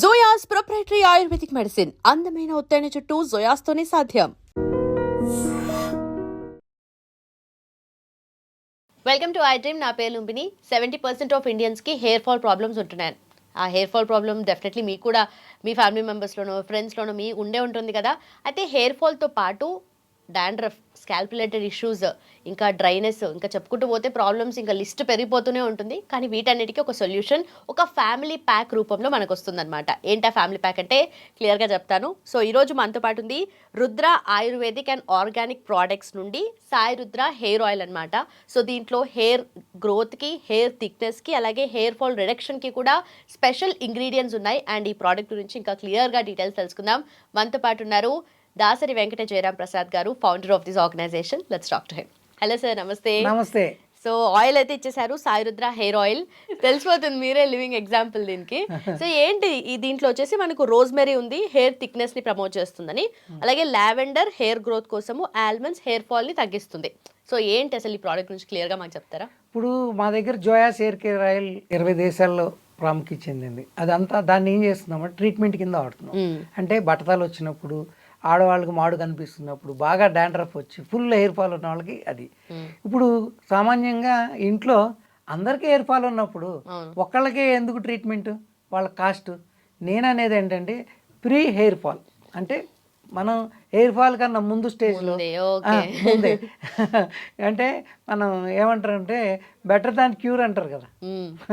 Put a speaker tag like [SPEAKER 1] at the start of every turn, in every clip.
[SPEAKER 1] జోయాస్ proprietary ayurvedic medicine. అందమైన ఒత్తైన చుట్టూ జోయాస్తోనే సాధ్యం.
[SPEAKER 2] వెల్కమ్ టు ఐ డ్రీమ్ నా పేరు లుంబిని. సెవెంటీ పర్సెంట్ ఆఫ్ ఇండియన్స్కి హెయిర్ ఫాల్ ప్రాబ్లమ్స్ ఉంటున్నాయి. ఆ హెయిర్ ఫాల్ ప్రాబ్లమ్ డెఫినెట్లీ మీకు కూడా మీ ఫ్యామిలీ మెంబర్స్లోనో ఫ్రెండ్స్లోనో మీ ఉండే ఉంటుంది కదా. అయితే హెయిర్ ఫాల్తో పాటు డాండ్రఫ్ స్కాల్ప్ రిలేటెడ్ ఇష్యూస్ ఇంకా డ్రైనెస్ ఇంకా చెప్పుకుంటూ పోతే ప్రాబ్లమ్స్ ఇంకా లిస్ట్ పెరిగిపోతూనే ఉంటుంది. కానీ వీటన్నిటికీ ఒక సొల్యూషన్ ఒక ఫ్యామిలీ ప్యాక్ రూపంలో మనకు వస్తుందన్నమాట ఏంటా ఫ్యామిలీ ప్యాక్ అంటే క్లియర్గా చెప్తాను. సో ఈరోజు మనతో పాటు ఉంది Rudra ayurvedic and organic products నుండి సాయి రుద్ర హెయిర్ ఆయిల్ అనమాట సో దీంట్లో హెయిర్ గ్రోత్కి హెయిర్ థిక్నెస్కి అలాగే హెయిర్ ఫాల్ రిడక్షన్కి కూడా స్పెషల్ ఇంగ్రీడియంట్స్ ఉన్నాయి. అండ్ ఈ ప్రోడక్ట్ గురించి ఇంకా క్లియర్గా డీటెయిల్స్ తెలుసుకుందాం. మనతో పాటు ఉన్నారు దాసరి వెంకట జయరాం ప్రసాద్ గారు founder of this organisation let's talk to him hello sir నమస్తే.
[SPEAKER 3] నమస్తే.
[SPEAKER 2] సో ఆయిల్ అయితే ఇచ్చేసారు సాయిరుద్ర హెయిర్ ఆయిల్ తెలిసిపోతుంది మీరే లివింగ్ ఎగ్జాంపుల్ దీనికి. సో ఏంటి ఈ దీంట్లో వచ్చేసి మనకు రోజ్మెరీ ఉంది హెయిర్ థిక్నెస్ని ప్రమోట్ చేస్తుందని. అలాగే లావెండర్ హెయిర్ గ్రోత్ కోసము ఆల్మండ్స్ హెయిర్ ఫాల్ని తగ్గిస్తుంది. సో ఏంటి అసలు ఈ ప్రోడక్ట్ గురించి క్లియర్గా మాకు చెప్తారా?
[SPEAKER 3] ఇప్పుడు మా దగ్గర జోయాస్ హెయిర్ కేర్ ఆయిల్ ఇరవై దేశాల్లో ప్రాముఖ్యత చెందింది. అదంతా దాన్ని ఏం చేస్తున్నామంటే ట్రీట్మెంట్ కింద వాడుతున్నాం. అంటే బట్టతలు వచ్చినప్పుడు ఆడవాళ్ళకి మాడు కనిపిస్తున్నప్పుడు బాగా డాండ్రఫ్ వచ్చి ఫుల్ హెయిర్ ఫాల్ ఉన్న వాళ్ళకి అది. ఇప్పుడు సామాన్యంగా ఇంట్లో అందరికీ హెయిర్ ఫాల్ ఉన్నప్పుడు. ఒక్కళ్ళకే ఎందుకు ట్రీట్మెంట్? వాళ్ళ కాస్ట్. నేను అనేది ఏంటంటే ప్రీ హెయిర్ ఫాల్. అంటే మనం హెయిర్ ఫాల్ కన్నా ముందు స్టేజ్లో
[SPEAKER 2] ముందే,
[SPEAKER 3] అంటే మనం ఏమంటారంటే బెటర్ దాన్ క్యూర్ అంటారు కదా.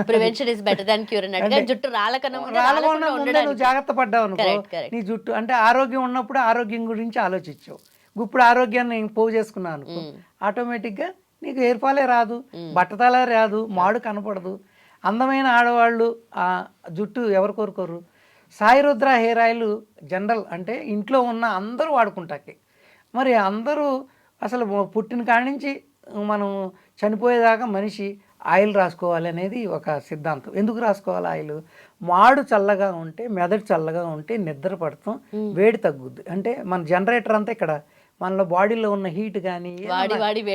[SPEAKER 2] Prevention is better than cure జుట్టు రాలకన్నా
[SPEAKER 3] రాలకుండా ముందే. నువ్వు జాగ్రత్త పడ్డావు అనుకో. నీ జుట్టు అంటే ఆరోగ్యం ఉన్నప్పుడు ఆరోగ్యం గురించి ఆలోచించావు ఇప్పుడు ఆరోగ్యాన్ని నేను పోగు చేసుకున్నాను అనుకో ఆటోమేటిక్గా నీకు హెయిర్ ఫాలే రాదు బట్టతలే రాదు మాడు కనపడదు. అందమైన ఆడవాళ్ళు ఆ జుట్టు ఎవరు కోరుకోరు? Sai Rudra hair oil general అంటే ఇంట్లో ఉన్న అందరూ వాడుకుంటాకే. మరి అందరూ అసలు పుట్టిన కాడి నుంచి మనం చనిపోయేదాకా మనిషి ఆయిల్ రాసుకోవాలి అనేది ఒక సిద్ధాంతం. ఎందుకు రాసుకోవాలి ఆయిల్? మాడు చల్లగా ఉంటే మెదడు చల్లగా ఉంటే నిద్ర పడతాం వేడి తగ్గుద్ది. అంటే మన జనరేటర్ అంతా ఇక్కడ మనలో బాడీలో ఉన్న హీట్ కానీ.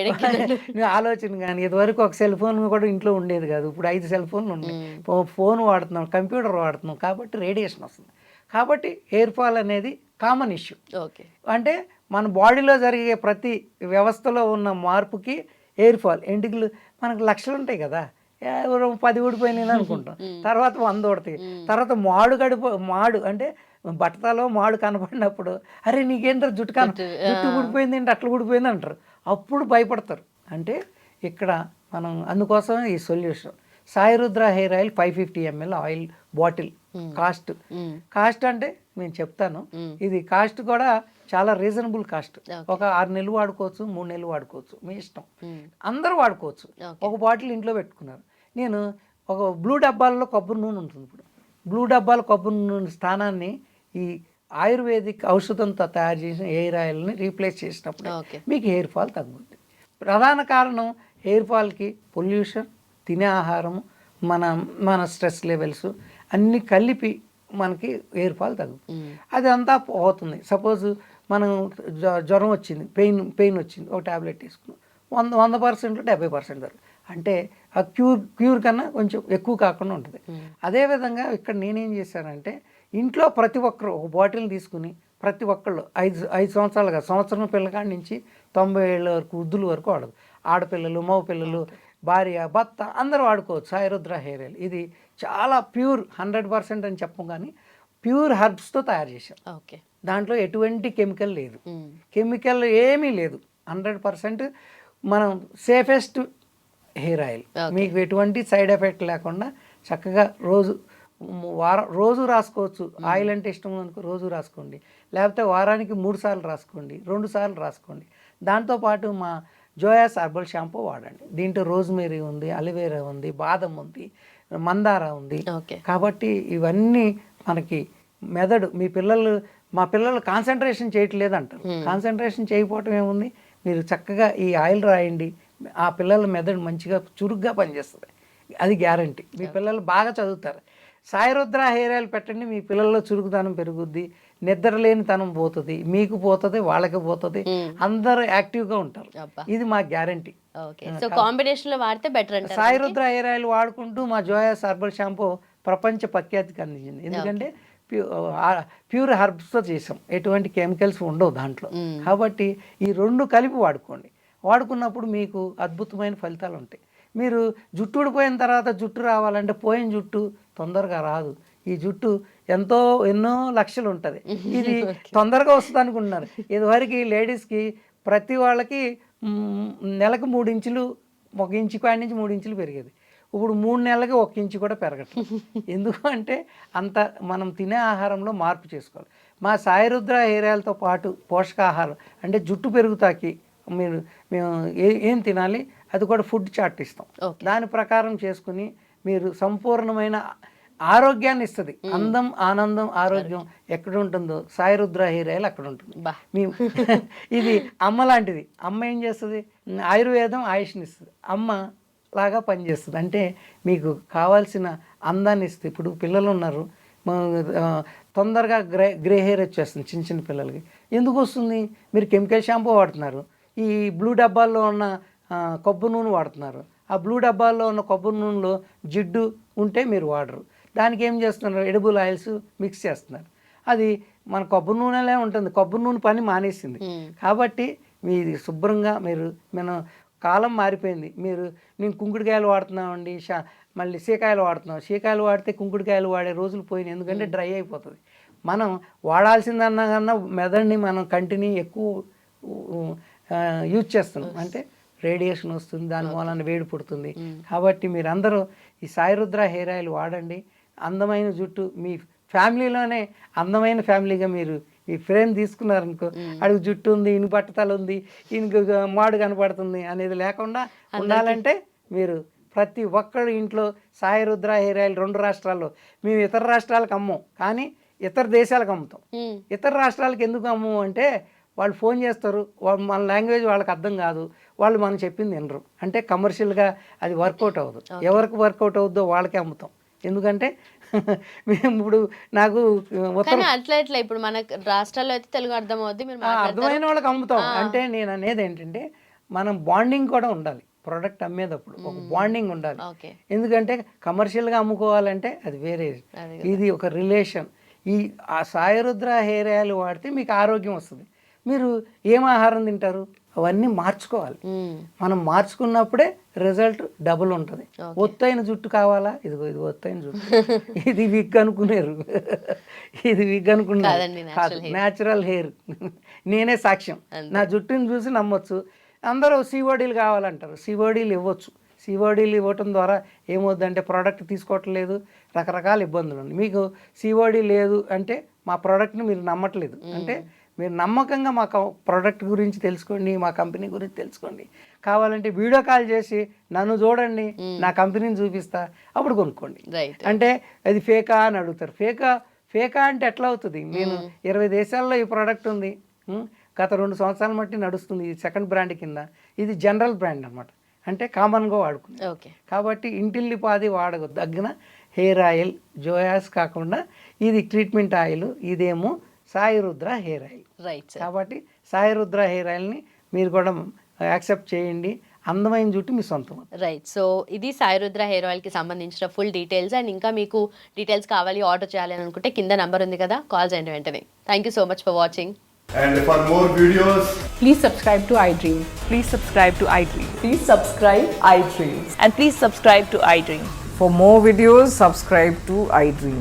[SPEAKER 3] ఆలోచన కానీ ఇదివరకు ఒక సెల్ ఫోన్ కూడా ఇంట్లో ఉండేది కాదు. ఇప్పుడు ఐదు సెల్ ఫోన్లు ఉన్నాయి. ఫోన్ వాడుతున్నాం కంప్యూటర్ వాడుతున్నాం కాబట్టి రేడియేషన్ వస్తుంది. కాబట్టి హెయిర్ ఫాల్ అనేది కామన్ ఇష్యూ.
[SPEAKER 2] ఓకే.
[SPEAKER 3] అంటే మన బాడీలో జరిగే ప్రతి వ్యవస్థలో ఉన్న మార్పుకి ఎయిర్ ఫాల్ ఎంటికలు మనకు లక్షలు ఉంటాయి కదా. పది ఊడిపోయినాయి అనుకుంటాం. తర్వాత వంద ఊడతాయి. తర్వాత మాడు గడిపో మాడు అంటే బట్టతలో మాడు కనపడినప్పుడు అరే నీకేంటారు జుట్టు కన జుట్టు ఊడిపోయింది ఏంటి? అట్లా ఊడిపోయింది అంటారు. అప్పుడు భయపడతారు. అంటే ఇక్కడ మనం అందుకోసం ఈ solution. Sai Rudra hair oil five fifty ML oil bottle cost. Cost అంటే నేను చెప్తాను. ఇది కాస్ట్ కూడా చాలా రీజనబుల్ కాస్ట్. ఒక ఆరు నెలలు వాడుకోవచ్చు మూడు నెలలు వాడుకోవచ్చు. మీ ఇష్టం. అందరూ వాడుకోవచ్చు. ఒక బాటిల్ ఇంట్లో పెట్టుకున్నారు. నేను ఒక బ్లూ డబ్బాల్లో కొబ్బరి నూనె ఉంటుంది ఇప్పుడు. బ్లూ డబ్బాల కొబ్బరి నూనె స్థానాన్ని ఈ ఆయుర్వేదిక్ ఔషధంతో తయారు చేసిన హెయిర్ ఆయిల్ని రీప్లేస్ చేసినప్పుడు మీకు హెయిర్ ఫాల్ తగ్గుద్ది. ప్రధాన కారణం హెయిర్ ఫాల్కి పొల్యూషన్ తినే ఆహారం మన మన స్ట్రెస్ లెవెల్స్ అన్నీ కలిపి మనకి హెయిర్ ఫాల్ తగ్గుతుంది. అది అంతా పోతుంది. సపోజ్ మనం జ్వ- జ్వరం వచ్చింది పెయిన్ పెయిన్ వచ్చింది ఒక ట్యాబ్లెట్ తీసుకున్నాం. వంద వంద పర్సెంట్లో డెబ్బై పర్సెంట్ వరకు అంటే ఆ క్యూర్ క్యూర్ కన్నా కొంచెం ఎక్కువ కాకుండా ఉంటుంది. అదేవిధంగా ఇక్కడ నేనేం చేశానంటే ఇంట్లో ప్రతి ఒక్కరు ఒక బాటిల్ తీసుకుని ప్రతి ఒక్కళ్ళు ఐదు ఐదు సంవత్సరాలుగా సంవత్సరం పిల్లకాడి నుంచి తొంభై ఏళ్ళ వరకు వృద్ధుల వరకు వాడదు. ఆడపిల్లలు మగ పిల్లలు భార్య భర్త అందరూ వాడుకోవచ్చు. Sai Rudra hair oil. ఇది చాలా ప్యూర్ హండ్రెడ్ పర్సెంట్ అని చెప్పం కానీ ప్యూర్ హర్బ్స్తో తయారు చేశాం
[SPEAKER 2] ఓకే.
[SPEAKER 3] దాంట్లో ఎటువంటి కెమికల్ లేదు. కెమికల్ ఏమీ లేదు. హండ్రెడ్ పర్సెంట్ మనం సేఫెస్ట్ హెయిర్ ఆయిల్. మీకు ఎటువంటి సైడ్ ఎఫెక్ట్ లేకుండా చక్కగా రోజు వారం రోజు రాసుకోవచ్చు. ఆయిల్ అంటే ఇష్టం అనుకో రోజు రాసుకోండి. లేకపోతే వారానికి మూడు సార్లు రాసుకోండి. రెండు సార్లు రాసుకోండి. దాంతోపాటు మా జోయాస్ హర్బల్ షాంపూ వాడండి. దీంట్లో రోజ్మేరీ ఉంది అలివేరా ఉంది బాదం ఉంది మందార ఉంది.
[SPEAKER 2] ఓకే.
[SPEAKER 3] కాబట్టి ఇవన్నీ మనకి మెదడు మీ పిల్లలు మా పిల్లలు కాన్సన్ట్రేషన్ చేయట్లేదు అంటారు కాన్సన్ట్రేషన్ చేయకపోవటం ఏముంది? మీరు చక్కగా ఈ ఆయిల్ రాయండి. ఆ పిల్లల మెదడు మంచిగా చురుగ్గా పనిచేస్తుంది. అది గ్యారంటీ. మీ పిల్లలు బాగా చదువుతారు. సాయిరుద్ర హెయిర్ ఆయిల్ పెట్టండి మీ పిల్లల్లో చురుకుదనం పెరుగుద్ది నిద్ర లేని తనం పోతుంది మీకు పోతుంది వాళ్ళకి పోతుంది అందరూ యాక్టివ్గా ఉంటారు. ఇది మా గ్యారంటీ
[SPEAKER 2] సో కాంబినేషన్లో వాడితే బెటర్ అంటారు
[SPEAKER 3] సాయి రుద్ర హెయిర్ ఆయిల్ వాడుకుంటూ మా జోయాస్ హర్బల్ షాంపూ ప్రపంచ ప్రఖ్యాతికి అందించింది. ఎందుకంటే ప్యూ ప్యూర్ హర్బ్స్తో చేసాం. ఎటువంటి కెమికల్స్ ఉండవు దాంట్లో. కాబట్టి ఈ రెండు కలిపి వాడుకోండి. వాడుకున్నప్పుడు మీకు అద్భుతమైన ఫలితాలు ఉంటాయి. మీరు జుట్టు ఊడిపోయిన తర్వాత జుట్టు రావాలంటే పోయిన జుట్టు తొందరగా రాదు. ఈ జుట్టు ఎంతో ఎన్నో లక్షలు ఉంటుంది. ఇది తొందరగా వస్తుంది అనుకుంటున్నారు. ఇదివరకు లేడీస్కి ప్రతి వాళ్ళకి నెలకు మూడు ఇంచులు ఒక ఇంచు కాడి నుంచి మూడు ఇంచులు పెరిగేది. ఇప్పుడు మూడు నెలలకి ఒక ఇంచు కూడా పెరగట్లేదు. ఎందుకు అంటే అంత మనం తినే ఆహారంలో మార్పు చేసుకోవాలి. మా సాయిరుద్ర ఏరియాలతో పాటు పోషకాహారం అంటే జుట్టు పెరుగుతాకి మీరు మేము ఏ ఏం తినాలి అది కూడా ఫుడ్ చార్ట్ ఇస్తాం. దాని ప్రకారం చేసుకుని మీరు సంపూర్ణమైన ఆరోగ్యాన్ని ఇస్తుంది. అందం ఆనందం ఆరోగ్యం ఎక్కడ ఉంటుందో సాయిరుద్ర హీరాయలు అక్కడ ఉంటుంది.
[SPEAKER 2] బా.
[SPEAKER 3] మీ ఇది అమ్మ లాంటిది. అమ్మ ఏం చేస్తుంది? ఆయుర్వేదం ఆయుష్ని ఇస్తుంది. అమ్మ లాగా పనిచేస్తుంది. అంటే మీకు కావాల్సిన అందాన్ని ఇస్తుంది. ఇప్పుడు పిల్లలు ఉన్నారు. తొందరగా గ్రే గ్రే హెయిర్ వచ్చేస్తుంది చిన్న చిన్న పిల్లలకి. ఎందుకు వస్తుంది? మీరు కెమికల్ షాంపూ వాడుతున్నారు. ఈ బ్లూ డబ్బాల్లో ఉన్న కొబ్బరి నూనె వాడుతున్నారు. ఆ బ్లూ డబ్బాల్లో ఉన్న కొబ్బరి నూనెలో జిడ్డు ఉంటే మీరు వాడరు. దానికి ఏం చేస్తున్నారు? ఎడిబుల్ ఆయిల్స్ మిక్స్ చేస్తున్నారు. అది మన కొబ్బరి నూనెలే ఉంటుంది. కొబ్బరి నూనె పని మానేసింది. కాబట్టి మీది శుభ్రంగా మీరు మనం కాలం మారిపోయింది. మీరు నేను కుంకుడుకాయలు వాడుతున్నామండి షా మళ్ళీ సీకాయలు వాడుతున్నాం. సీకాయలు వాడితే కుంకుడుకాయలు వాడే రోజులు పోయినాయి. ఎందుకంటే డ్రై అయిపోతుంది. మనం వాడాల్సిందన్నా కన్నా మెదడుని మనం కంటిని ఎక్కువ యూజ్ చేస్తున్నాం. అంటే రేడియేషన్ వస్తుంది దాని మూలన వేడి పుడుతుంది. కాబట్టి మీరందరూ ఈ సాయిరుద్ర హెయిర్ ఆయిల్ వాడండి. అందమైన జుట్టు మీ ఫ్యామిలీలోనే అందమైన ఫ్యామిలీగా మీరు ఈ ఫ్రేమ్ తీసుకున్నారనుకో అడుగు జుట్టు ఉంది ఇన్ని బట్టతలు ఉంది ఈయనకి మాడు కనపడుతుంది అనేది లేకుండా ఉండాలంటే మీరు ప్రతి ఒక్కరు ఇంట్లో సాయిరుద్ర హెయిర్ ఆయిల్ రెండు రాష్ట్రాల్లో మేము ఇతర రాష్ట్రాలకు అమ్మం కానీ ఇతర దేశాలకు అమ్ముతాం.
[SPEAKER 2] మ్మ్.
[SPEAKER 3] ఇతర రాష్ట్రాలకు ఎందుకు అమ్ము అంటే వాళ్ళు ఫోన్ చేస్తారు. మన లాంగ్వేజ్ వాళ్ళకి అర్థం కాదు. వాళ్ళు మనం చెప్పింది వినరు. అంటే కమర్షియల్గా అది వర్కౌట్ అవ్వదు. ఎవరికి వర్కౌట్ అవుద్దో వాళ్ళకే అమ్ముతాం. ఎందుకంటే మేము ఇప్పుడు నాకు
[SPEAKER 2] అట్లా ఇప్పుడు మన రాష్ట్రాల్లో అయితే తెలుగు అర్థం అవుద్ది మీరు
[SPEAKER 3] ఆ,
[SPEAKER 2] మాట్లాడతారు.
[SPEAKER 3] అర్థమైన వాళ్ళకి అమ్ముతాం. అంటే నేను అనేది ఏంటంటే మనం బాండింగ్ కూడా ఉండాలి. ప్రోడక్ట్ అమ్మేటప్పుడు ఒక బాండింగ్ ఉండాలి. ఎందుకంటే కమర్షియల్గా అమ్ముకోవాలంటే అది వేరే ఇది ఒక రిలేషన్. ఈ ఆ సాయరుద్ర హెయిర్ ఆయిల్ వాడితే మీకు ఆరోగ్యం వస్తుంది. మీరు ఏం ఆహారం తింటారు? అవన్నీ మార్చుకోవాలి. మనం మార్చుకున్నప్పుడే రిజల్ట్ డబుల్ ఉంటుంది. ఒత్తైన జుట్టు కావాలా? ఇదిగో ఇది ఒత్తైన జుట్టు. ఇది విగ్ అనుకునేరు. ఇది విగ్ అనుకున్నారు. న్యాచురల్ హెయిర్ నేనే సాక్ష్యం. నా జుట్టుని చూసి నమ్మొచ్చు. అందరూ సిఓడీలు కావాలంటారు. సిఓడీలు ఇవ్వచ్చు. సిఓడీలు ఇవ్వటం ద్వారా ఏమవుద్దంటే ప్రోడక్ట్ తీసుకోవట్లేదు. రకరకాల ఇబ్బందులు ఉన్నాయి. మీకు సిఓడి లేదు అంటే మా ప్రోడక్ట్ని మీరు నమ్మట్లేదు. అంటే మీరు నమ్మకంగా మా ప్రోడక్ట్ గురించి తెలుసుకోండి మా కంపెనీ గురించి తెలుసుకోండి. కావాలంటే వీడియో కాల్ చేసి నన్ను చూడండి నా కంపెనీని చూపిస్తా అప్పుడు కొనుక్కోండి. అంటే అది ఫేకా అని అడుగుతారు. ఫేకా ఫేకా అంటే ఎట్లా అవుతుంది? నేను ఇరవై దేశాల్లో ఈ ప్రోడక్ట్ ఉంది? గత రెండు సంవత్సరాల మట్టి నడుస్తుంది ఇది సెకండ్ బ్రాండ్ కింద. ఇది జనరల్ బ్రాండ్ అనమాట అంటే కామన్గా వాడుకుంది
[SPEAKER 2] ఓకే.
[SPEAKER 3] కాబట్టి ఇంటిల్లిపాది వాడకు తగ్గిన హెయిర్ ఆయిల్ జోయాస్ కాకుండా ఇది ట్రీట్మెంట్ ఆయిల్ ఇదేమో Sai Rudra hair oil
[SPEAKER 2] right sir
[SPEAKER 3] కాబట్టి సాయిరుద్ర హెయిర్ ఆయిల్ని మీరు కూడా యాక్సెప్ట్ చేయండి అందమైన జుట్టు మీ సొంతం
[SPEAKER 2] రైట్ సో ఇది సాయిరుద్ర హెయిర్ ఆయిల్కి సంబంధించిన ఫుల్ డీటెయిల్స్ అండ్ ఇంకా మీకు డీటెయిల్స్ కావాలి ఆర్డర్ చేయాలి అని అనుకుంటే కింద నంబర్ ఉంది కదా కాల్ చేయండి వెంటనే thank you so much for watching
[SPEAKER 4] And for more videos,
[SPEAKER 5] Please subscribe to iDream.
[SPEAKER 6] Please subscribe to iDream.
[SPEAKER 5] Please subscribe iDream.
[SPEAKER 6] And please subscribe to iDream.
[SPEAKER 5] For more videos, subscribe to iDream.